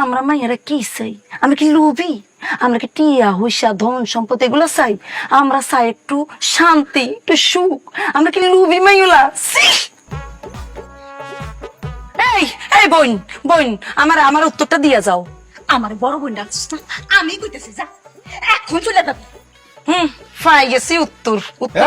আমরা মাইয়ারা কি চাই? আমরা কি লোভী? আমরা কি টিয়া হুইসা ধন সম্পদ এগুলো চাই? আমরা চাই একটু শান্তি একটু সুখ। আমরা কি লোভী মাইলা এই এই বোন বোন আমার আমার উত্তরটা দিয়ে যাও। আমার বড় বোন ডাকছিস না? আমি কইতেছি যা। এখন চলে যাবি। হুম পাই গেছি উত্তর উত্তর।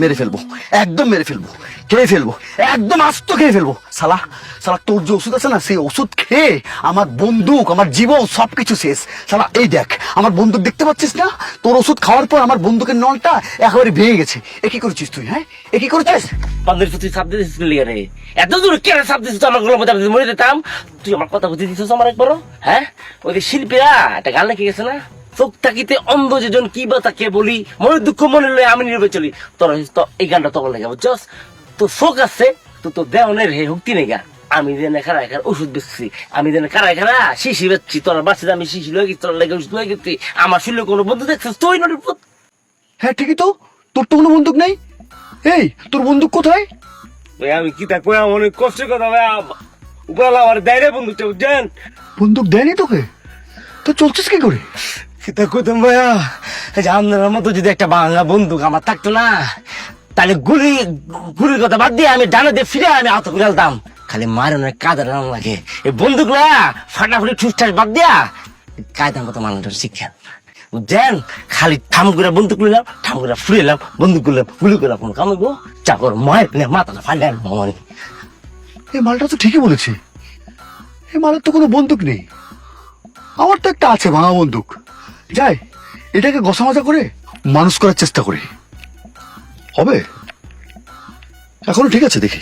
মেরে ফেলব, একদম মেরে ফেলব, খেয়ে ফেলব, একদম আস্ত খেয়ে ফেলব। সালা সালা, তোর যে ওষুধ আছে না, সেই ওষুধ খেয়ে আমার বন্দুক, আমার জীবন, সবকিছু শেষ। সালা, এই দেখ, আমার বন্দুক দেখতে পাচ্ছিস না? তোর ওষুধ খাওয়ার পর আমার বন্দুকের নলটা একেবারে ভেঙে গেছে। এ কি করেছিস তুই হ্যাঁ? এ কি করেছিস? পান্দের প্রতি চাপ দিতেছিস লিগে রে। এত দূর কেন চাপ দিছিস? আমারগুলো মধ্যে মরে যেতাম। তুই আমার কথা বুঝে দিছিস আমার একবারও হ্যাঁ? ওই শিল্পীরা, একটা গান লিখে গেছে না? চোখ তাকিতে অন্ধ যেজন কি বা তাকে বলি মনে দুঃখ মনে লয়ে আমি নির্বে চলি। তোর এই গানটা তখন লেগে বুঝছস তো শোক আছে তো তোর দেওয়ানের হে হুক্তি নেই গা। আমি যেন খারা খারা ওষুধ বেচছি। আমি যেন খারা খারা শিশি বেচছি তোর বাচ্চা আমি শিশি লয়ে গেছি তোর লেগে ওষুধ লয়ে গেছি। আমার শুনলে কোনো বন্ধু দেখছিস তুই হ্যাঁ ঠিকই তো। তোর তো কোনো বন্দুক নেই? এই তোর বন্দুক কোথায়? ভাই আমি কি তা কইয়া অনেক কষ্ট কথা ভাই উপরালা আমার দেয় রে বন্ধুটা বুঝছেন বন্দুক দেয়নি তোকে? তো চলছিস কি করে সেটা কইতাম ভাইয়া, এই মতো যদি একটা বাংলা বন্দুক আমার থাকতো না, তাহলে গুলি, গুলির কথা বাদ দিয়ে আমি ডানে দিয়ে ফিরে আমি আহত করে খালি মারানোর কাদার নাম লাগে। এই বন্দুক না ফাটাফুটি ঠুসঠাস বাদ দিয়া কায়দার মতো মানুষের শিক্ষা। বুঝছেন? খালি থাম করে বন্দুক নিলাম থাম করে ফুড়িলাম বন্দুক করলাম গুলি করলাম কোনো কামাইবো চাকর মায়ের মাথাটা ফাইলাম মনে এই মালটা তো ঠিকই বলেছে। এই মালের তো কোনো বন্দুক নেই। আমার তো একটা আছে ভাঙা বন্দুক। যাই এটাকে ঘষা মাজা করে মানুষ করার চেষ্টা করি। হবে? এখনও ঠিক আছে দেখি।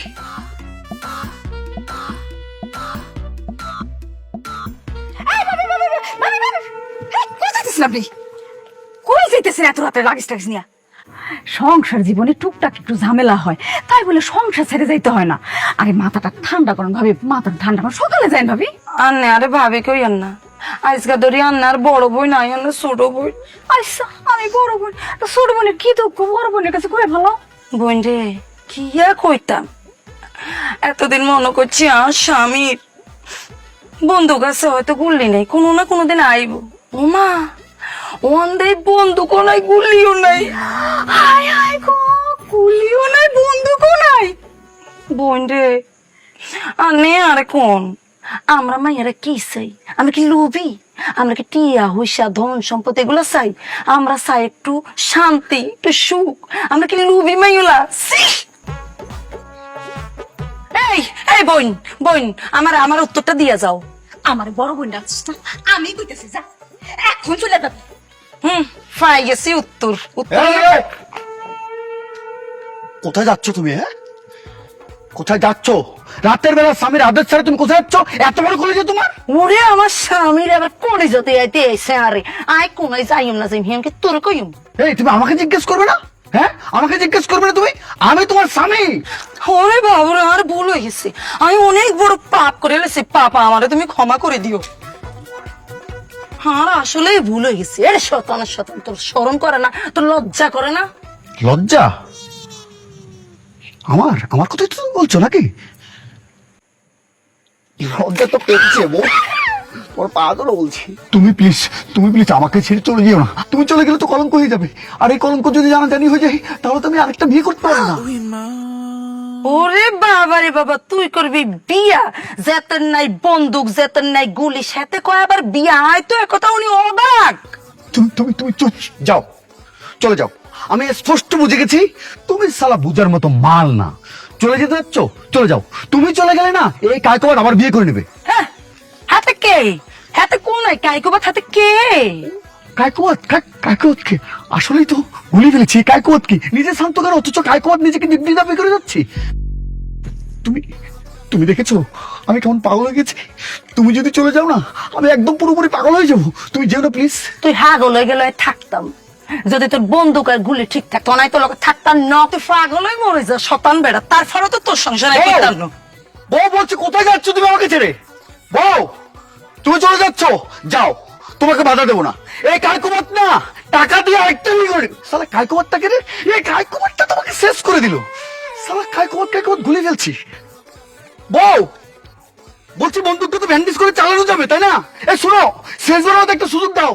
যাইতেছেন আপনি? কই যাইতেছেন এত রাতে লাগিস টাগিস নিয়া? সংসার জীবনে টুকটাক একটু ঝামেলা হয় তাই বলে সংসার ছেড়ে যাইতে হয় না। আগে মাথাটা ঠান্ডা করেন ভাবি মাথাটা ঠান্ডা করেন। সকালে যাই ভাবি। আন্নে আরে ভাবে কেউ না। আজকা ধরি আন্নার বড় বই নাই আন্নার ছোট বই আচ্ছা আমি বড় তো ছোট বোনের কি দুঃখ, বড় বোনের কাছে করে ভালো? বোন রে, কি কইতাম। এতদিন মনে করছি আর স্বামীর বন্ধু কাছে হয়তো গুল্লি নেই, কোনো না কোনোদিন আইব। ওমা ওয়ান্দাই বন্দুকও নাই গুলিও নাই। হায় হায় গো গুলিও নাই বন্দুকও নাই। বোন রে আর নে আরে কোন? আমরা মাইয়ারা কি চাই? আমরা কি লোভী? আমরা কি টিয়া হুইসা ধন সম্পদ এগুলো চাই? আমরা চাই একটু শান্তি একটু সুখ। আমরা কি লোভী মাইলা এই এই বোন বোন আমার আমার উত্তরটা দিয়ে যাও। আমার বড় বোন ডাকছিস না? আমি কইতেছি যা। এখন চলে যাবি হুম পাই গেছি উত্তর। উত্তর কোথায় যাচ্ছ তুমি হ্যাঁ? কোথায় যাচ্ছ? রাতের বেলা স্বামীর আদেশ ছাড়া তুমি কোথায় যাচ্ছ? এত বড় কলেজে তোমার? ওরে আমার স্বামীর আবার করে যেতে আইতে এসে আরে। আয় কোনায় যাইম না যাইম হেমকে তোর কইম? এই তুমি আমাকে জিজ্ঞেস করবে না? হ্যাঁ? আমাকে জিজ্ঞেস করবে না তুমি? আমি তোমার স্বামী! ওরে বাবুরে আর ভুল হয়ে গেছে। আমি অনেক বড় পাপ করে এলেছি পাপা আমারে তুমি ক্ষমা করে দিও। আর আসলে ভুল হয়ে গেছে। এর শতান শতান তোর শরম করে না তোর লজ্জা করে না। লজ্জা? আমার? আমার কথাই তো তুমি বলছো নাকি? লজ্জা তো পেয়েছে বউ। তোমার পা ধরে বলছি। তুমি প্লিজ তুমি প্লিজ আমাকে ছেড়ে চলে যেও না। তুমি চলে গেলে তো কলঙ্ক হয়ে যাবে। আর এই কলঙ্ক যদি জানাজানি হয়ে যায় তাহলে তুমি আরেকটা বিয়ে করতে পারবে না। ওরে বাবা রে বাবা তুই করবি বিয়া? যেতেন নাই বন্দুক যেতেন নাই গুলি সাথে কয় আবার বিয়া? হয় তো একথা উনি অবাক। তুমি তুমি তুমি চুপ যাও। চলে যাও। আমি স্পষ্ট বুঝে গেছি তুমি সালা বুঝার মতো মাল না। চলে যেতে যাচ্ছ চলে যাও। তুমি চলে গেলে না এই কায়কবার আবার বিয়ে করে নেবে। হ্যাঁ হাতে কে? হাতে কোন কাইকোবাত হাতে কে? কায়কোয়াত কায়কোয়াত কে? আসলেই তো ফেলেছি। কায়কোয়াত কি? নিজে শান্ত কেন অথচ কায়কোয়াত নিজেকে নির্দিষ্ট দাবি করে যাচ্ছি? তুমি তুমি দেখেছ? আমি কেমন পাগল হয়ে গেছি? তুমি যদি চলে যাও না আমি একদম পুরোপুরি পাগল হয়ে যাব। তুমি যেও না প্লিজ। তুই হাগল হয়ে গেলে থাকতাম। যদি তোর বন্দুক আর গুলি ঠিক থাকতো নাই তোর লোক থাকতাম ন তুই পাগল হয়ে মরে যা শতান বেড়া। তারপরে তো তোর সংসারে! করতাম না। বউ বলছি কোথায় যাচ্ছ তুমি আমাকে ছেড়ে? বউ তুমি চলে যাচ্ছ? যাও তোমাকে বাধা দেবো না। এই কায়কুমার না টাকা দিয়ে আরেকটা বিয়ে করে। সালা কায়কুমারটাকে রে এই কায়কুমারটা তোমাকে শেষ করে দিল। সালা কায়কুমার কায়কুমার গুলি ফেলছি। বউ বলছি বন্দুকটা তো ব্যান্ডেজ করে চালানো যাবে তাই না? এ শোনো শেষবারের মতো একটা সুযোগ দাও।